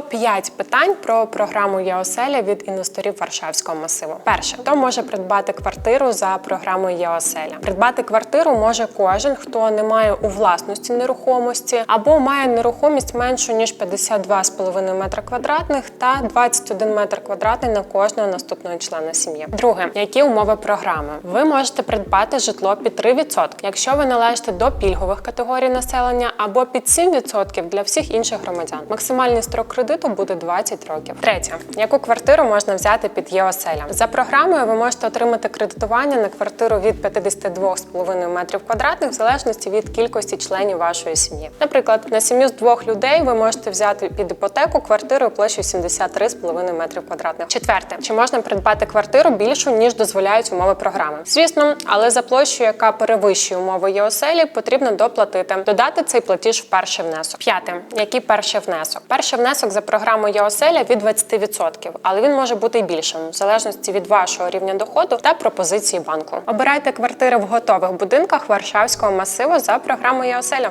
Топ-5 питань про програму ЄОСЕЛЯ від інвесторів Варшавського масиву. Перше, хто може придбати квартиру за програмою ЄОСЕЛЯ? Придбати квартиру може кожен, хто не має у власності нерухомості або має нерухомість меншу ніж 52,5 метра квадратних та 21 метр квадратний на кожного наступного члена сім'ї. Друге, які умови програми? Ви можете придбати житло під 3%, якщо ви належите до пільгових категорій населення або під 7% для всіх інших громадян. Максимальний строк кредиту буде 20 років. Третє, яку квартиру можна взяти під ЄОСЕЛЯ? За програмою ви можете отримати кредитування на квартиру від 52,5 метрів квадратних в залежності від кількості членів вашої сім'ї. Наприклад, на сім'ю з двох людей ви можете взяти під іпотеку квартиру площею 73,5 метрів квадратних. Четверте, чи можна придбати квартиру більшу ніж дозволяють умови програми? Звісно, але за площу, яка перевищує умови ЄОСЕЛі, потрібно доплатити. Додати цей платіж в перший внесок. П'яте, який перший внесок? Перший внесок за програмою оселя від 20%, але він може бути і більшим в залежності від вашого рівня доходу та пропозиції банку. Обирайте квартири в готових будинках Варшавського масиву за програмою ЄОСЕЛя.